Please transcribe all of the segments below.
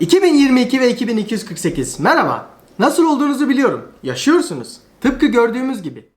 2022 ve 2248 merhaba. Nasıl olduğunuzu biliyorum. Yaşıyorsunuz. Tıpkı gördüğümüz gibi.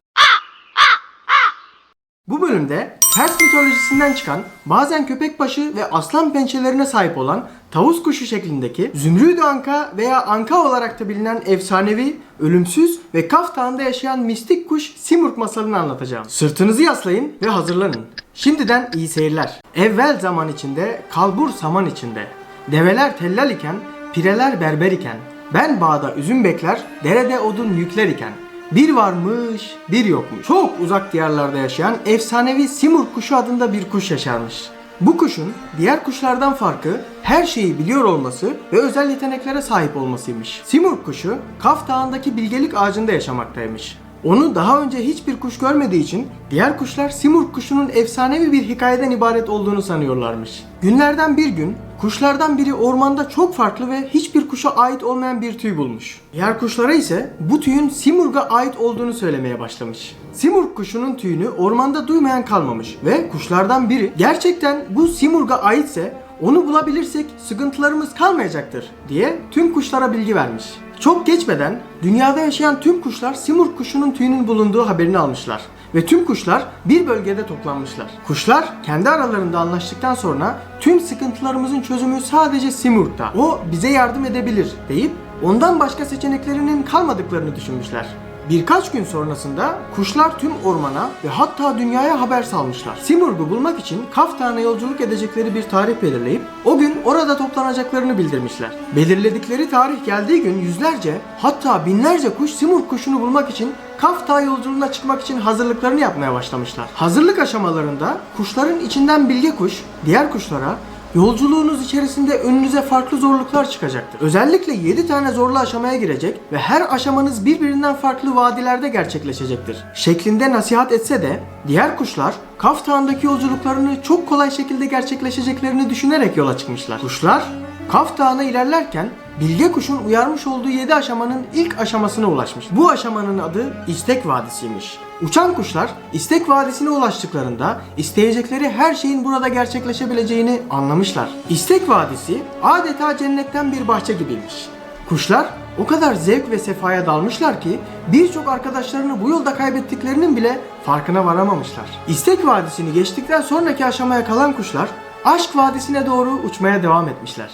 Bu bölümde Pers mitolojisinden çıkan bazen köpek başı ve aslan pençelerine sahip olan tavus kuşu şeklindeki Zümrüdü Anka veya Anka olarak da bilinen efsanevi, ölümsüz ve Kaf Dağı'nda yaşayan mistik kuş Simurg masalını anlatacağım. Sırtınızı yaslayın ve hazırlanın. Şimdiden iyi seyirler. Evvel zaman içinde, kalbur saman içinde. Develer tellal iken, pireler berber iken. Ben bağda üzüm bekler, derede odun yükler iken. Bir varmış, bir yokmuş. Çok uzak diyarlarda yaşayan efsanevi Simurg kuşu adında bir kuş yaşarmış. Bu kuşun diğer kuşlardan farkı her şeyi biliyor olması ve özel yeteneklere sahip olmasıymış. Simurg kuşu Kaf Dağı'ndaki bilgelik ağacında yaşamaktaymış. Onu daha önce hiçbir kuş görmediği için diğer kuşlar Simurg kuşunun efsanevi bir hikayeden ibaret olduğunu sanıyorlarmış. Günlerden bir gün kuşlardan biri ormanda çok farklı ve hiçbir kuşa ait olmayan bir tüy bulmuş. Diğer kuşlara ise bu tüyün Simurg'a ait olduğunu söylemeye başlamış. Simurg kuşunun tüyünü ormanda duymayan kalmamış ve kuşlardan biri gerçekten bu Simurg'a aitse onu bulabilirsek sıkıntılarımız kalmayacaktır diye tüm kuşlara bilgi vermiş. Çok geçmeden dünyada yaşayan tüm kuşlar Simurg kuşunun tüyünün bulunduğu haberini almışlar ve tüm kuşlar bir bölgede toplanmışlar. Kuşlar kendi aralarında anlaştıktan sonra tüm sıkıntılarımızın çözümü sadece Simurg'da. O bize yardım edebilir deyip ondan başka seçeneklerinin kalmadıklarını düşünmüşler. Birkaç gün sonrasında kuşlar tüm ormana ve hatta dünyaya haber salmışlar. Simurg'u bulmak için Kaf Dağı'na yolculuk edecekleri bir tarih belirleyip o gün orada toplanacaklarını bildirmişler. Belirledikleri tarih geldiği gün yüzlerce hatta binlerce kuş Simurg kuşunu bulmak için Kaf Dağı yolculuğuna çıkmak için hazırlıklarını yapmaya başlamışlar. Hazırlık aşamalarında kuşların içinden bilge kuş diğer kuşlara Yolculuğunuz içerisinde önünüze farklı zorluklar çıkacaktır. Özellikle 7 tane zorlu aşamaya girecek ve her aşamanız birbirinden farklı vadilerde gerçekleşecektir. Şeklinde nasihat etse de diğer kuşlar Kaf Dağı'ndaki yolculuklarını çok kolay şekilde gerçekleşeceklerini düşünerek yola çıkmışlar. Kuşlar Kaf Dağı'na ilerlerken Bilge Kuş'un uyarmış olduğu 7 aşamanın ilk aşamasına ulaşmış. Bu aşamanın adı İstek Vadisi'ymiş. Uçan kuşlar İstek Vadisi'ne ulaştıklarında isteyecekleri her şeyin burada gerçekleşebileceğini anlamışlar. İstek Vadisi adeta cennetten bir bahçe gibiymiş. Kuşlar o kadar zevk ve sefaya dalmışlar ki birçok arkadaşlarını bu yolda kaybettiklerinin bile farkına varamamışlar. İstek Vadisi'ni geçtikten sonraki aşamaya kalan kuşlar Aşk Vadisi'ne doğru uçmaya devam etmişler.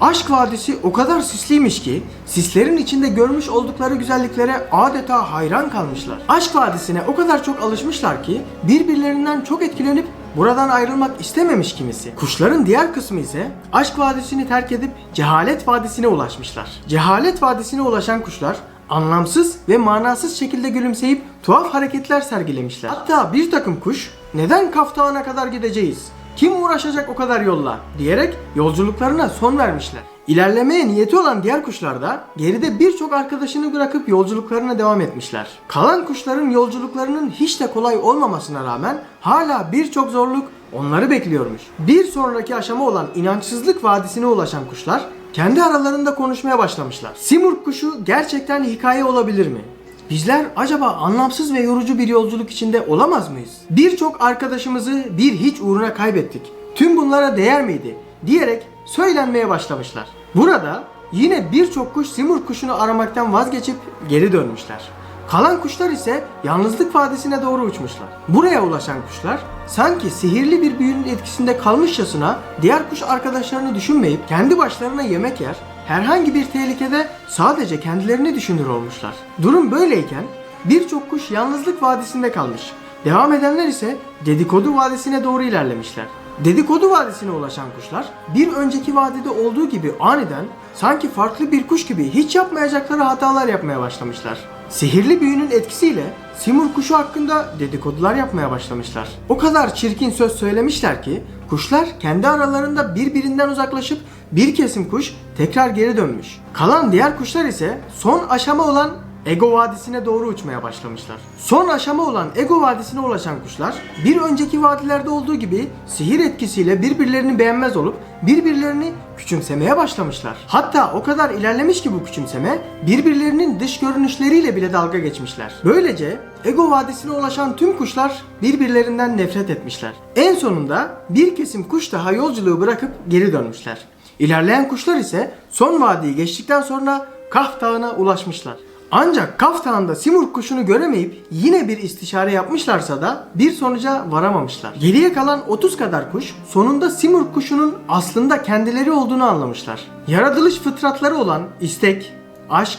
Aşk Vadisi o kadar sisliymiş ki sislerin içinde görmüş oldukları güzelliklere adeta hayran kalmışlar. Aşk Vadisi'ne o kadar çok alışmışlar ki birbirlerinden çok etkilenip buradan ayrılmak istememiş kimisi. Kuşların diğer kısmı ise Aşk Vadisi'ni terk edip Cehalet Vadisi'ne ulaşmışlar. Cehalet Vadisi'ne ulaşan kuşlar anlamsız ve manasız şekilde gülümseyip tuhaf hareketler sergilemişler. Hatta bir takım kuş neden Kaf Dağı'na kadar gideceğiz? Kim uğraşacak o kadar yolla diyerek yolculuklarına son vermişler. İlerlemeye niyeti olan diğer kuşlar da geride birçok arkadaşını bırakıp yolculuklarına devam etmişler. Kalan kuşların yolculuklarının hiç de kolay olmamasına rağmen hala birçok zorluk onları bekliyormuş. Bir sonraki aşama olan inançsızlık vadisine ulaşan kuşlar kendi aralarında konuşmaya başlamışlar. Simurg kuşu gerçekten hikaye olabilir mi? Bizler acaba anlamsız ve yorucu bir yolculuk içinde olamaz mıyız? Birçok arkadaşımızı bir hiç uğruna kaybettik. Tüm bunlara değer miydi? diyerek söylenmeye başlamışlar. Burada yine birçok kuş Simurg kuşunu aramaktan vazgeçip geri dönmüşler. Kalan kuşlar ise yalnızlık vadisine doğru uçmuşlar. Buraya ulaşan kuşlar sanki sihirli bir büyünün etkisinde kalmışçasına diğer kuş arkadaşlarını düşünmeyip kendi başlarına yemek yer, herhangi bir tehlikede sadece kendilerini düşünür olmuşlar. Durum böyleyken birçok kuş yalnızlık vadisinde kalmış. Devam edenler ise dedikodu vadisine doğru ilerlemişler. Dedikodu vadisine ulaşan kuşlar bir önceki vadide olduğu gibi aniden sanki farklı bir kuş gibi hiç yapmayacakları hatalar yapmaya başlamışlar. Sihirli büyünün etkisiyle Simur kuşu hakkında dedikodular yapmaya başlamışlar. O kadar çirkin söz söylemişler ki kuşlar kendi aralarında birbirinden uzaklaşıp bir kesim kuş tekrar geri dönmüş. Kalan diğer kuşlar ise son aşama olan Ego Vadisi'ne doğru uçmaya başlamışlar. Son aşama olan Ego Vadisi'ne ulaşan kuşlar bir önceki vadilerde olduğu gibi sihir etkisiyle birbirlerini beğenmez olup birbirlerini küçümsemeye başlamışlar. Hatta o kadar ilerlemiş ki bu küçümseme birbirlerinin dış görünüşleriyle bile dalga geçmişler. Böylece Ego Vadisi'ne ulaşan tüm kuşlar birbirlerinden nefret etmişler. En sonunda bir kesim kuş daha yolculuğu bırakıp geri dönmüşler. İlerleyen kuşlar ise son vadiyi geçtikten sonra Kaf Dağı'na ulaşmışlar. Ancak Kaf Dağı'nda Simurg kuşunu göremeyip yine bir istişare yapmışlarsa da bir sonuca varamamışlar. Geriye kalan 30 kadar kuş sonunda Simurg kuşunun aslında kendileri olduğunu anlamışlar. Yaratılış fıtratları olan istek, aşk,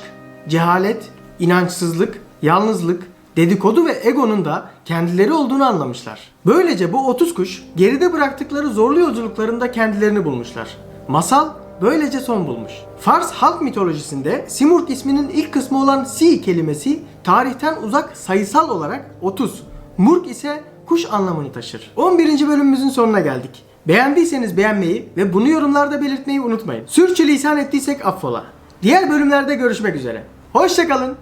cehalet, inançsızlık, yalnızlık, dedikodu ve egonun da kendileri olduğunu anlamışlar. Böylece bu 30 kuş geride bıraktıkları zorlu yolculuklarında kendilerini bulmuşlar. Masal böylece son bulmuş. Fars halk mitolojisinde Simurg isminin ilk kısmı olan Si kelimesi tarihten uzak sayısal olarak 30. Murg ise kuş anlamını taşır. 11. bölümümüzün sonuna geldik. Beğendiyseniz beğenmeyi ve bunu yorumlarda belirtmeyi unutmayın. Sürçülisan ettiysek affola. Diğer bölümlerde görüşmek üzere. Hoşçakalın.